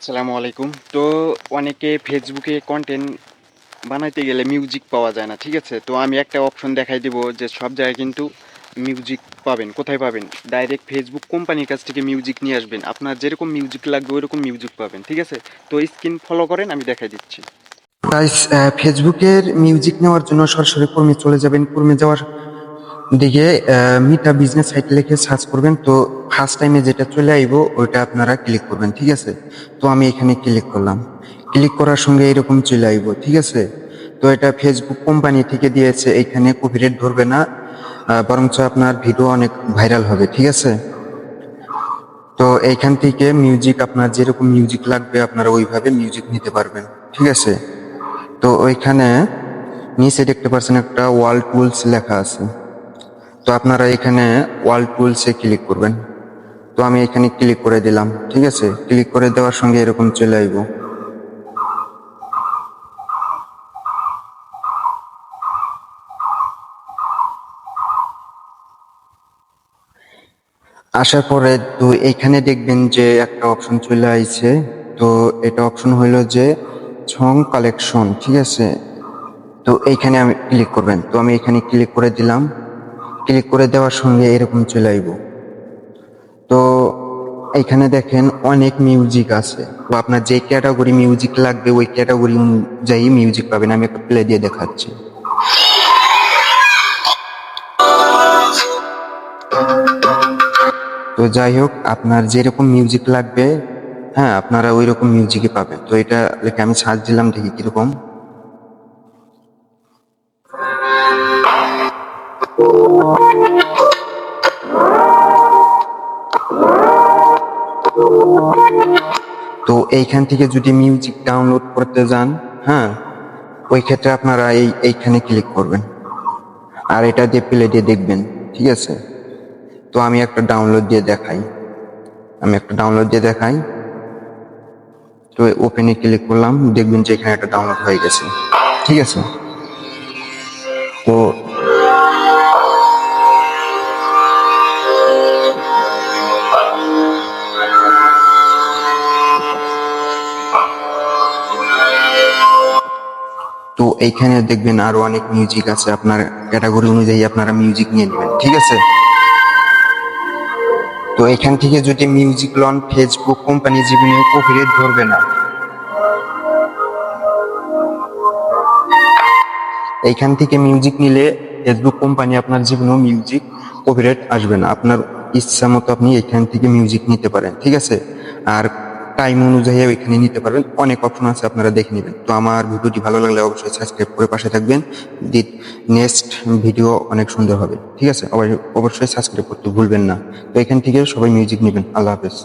আসসালামু আলাইকুম। তো অনেকে ফেসবুকে কন্টেন্ট বানাইতে গেলে মিউজিক পাওয়া যায় না, ঠিক আছে? তো আমি একটা অপশন দেখাই দিব যে সব জায়গায় কিন্তু মিউজিক পাবেন, কোথায় পাবেন? ডাইরেক্ট ফেসবুক কোম্পানির কাছ থেকে মিউজিক নিয়ে আসবেন। আপনার যেরকম মিউজিক লাগবে ওইরকম মিউজিক পাবেন, ঠিক আছে? তো স্ক্রিন ফলো করেন, আমি দেখাই দিচ্ছি। ফেসবুকের মিউজিক নেওয়ার জন্য সরাসরি কর্মে চলে যাবেন। কর্মে যাওয়ার দিকে মিটা বিজনেস সাইট লিখে সার্চ করবেন। তো ফার্স্ট টাইমে যেটা চলে আইব, ওইটা আপনারা ক্লিক করবেন, ঠিক আছে? তো আমি এখানে ক্লিক করলাম। ক্লিক করার সঙ্গে এরকম চলে আইব, ঠিক আছে? তো এটা ফেসবুক কোম্পানি থেকে দিয়েছে, এখানে কপিরাইট ধরবে না। বরঞ্চ আপনার ভিডিও অনেক ভাইরাল হবে, ঠিক আছে? তো এইখান থেকে মিউজিক আপনার যেরকম মিউজিক লাগবে, আপনারা ওইভাবে মিউজিক নিতে পারবেন, ঠিক আছে? তো ওইখানে নিচে দেখতে পাচ্ছেন একটা ওয়াল টুলস লেখা আছে। তো আপনারা এখানে ওয়াল টুলসে ক্লিক করবেন। তো আমি এখানে ক্লিক করে দিলাম, ঠিক আছে? ক্লিক করে দেওয়ার সঙ্গে এরকম চলে আইব। আসার পরে তো এইখানে দেখবেন যে একটা অপশন চলে আইছে। তো এটা অপশন হইল যে ছং কালেকশন ঠিক আছে? তো এইখানে আমি ক্লিক করবেন। তো আমি এখানে ক্লিক করে দিলাম। ক্লিক করে দেওয়ার সঙ্গে এরকম চলে আইব। তো এখানে দেখেন অনেক মিউজিক আছে। তো আপনার যে ক্যাটাগরি মিউজিক লাগবে, ওই ক্যাটাগরি অনুযায়ী মিউজিক পাবেন। আমি একটা প্লে দিয়ে দেখাচ্ছি। তো যাই হোক, আপনার যেরকম মিউজিক লাগবে হ্যাঁ আপনারা ওই রকম মিউজিকই পাবেন। তো এটা আমি সার্চ দিলাম, দেখি কীরকম। তো এইখান থেকে যদি মিউজিক ডাউনলোড করতে যান হ্যাঁ ওই ক্ষেত্রে আপনারা এই, এইখানে ক্লিক করবেন। আর এটা দিয়ে প্লে দিয়ে দেখবেন, ঠিক আছে? তো আমি একটা ডাউনলোড দিয়ে দেখাই। আমি একটা ডাউনলোড দিয়ে দেখাই। তো ওপেনে ক্লিক করলাম, দেখবেন যে এখানে একটা ডাউনলোড হয়ে গেছে। ঠিক আছে? তো তো এইখানে দেখবেন আরও অনেক মিউজিক আছে। আপনার ক্যাটাগরি অনুযায়ী আপনারা মিউজিক নিয়ে নেবেন, ঠিক আছে? তো এখান থেকে যদি মিউজিক লন ফেসবুক কোম্পানি জীবনে কপিরাইট ধরবে না। এইখান থেকে মিউজিক নিলে ফেসবুক কোম্পানি আপনার জীবনেও মিউজিক কপিরাইট আসবে না। আপনার ইচ্ছা মতো আপনি এখান থেকে মিউজিক নিতে পারেন, ঠিক আছে? আর টাইম অনুযায়ী এখানে নিতে পারবেন। অনেক অপশন আছে, আপনারা দেখে নেবেন। তো আমার ভিডিওটি ভালো লাগলে অবশ্যই সাবস্ক্রাইব করে পাশে থাকবেন। নেক্সট ভিডিও অনেক সুন্দর হবে। ঠিক আছে? অবশ্যই সাবস্ক্রাইব করতে ভুলবেন না। তো এখান থেকে সবাই মিউজিক নেবেন। আল্লাহ হাফেজ।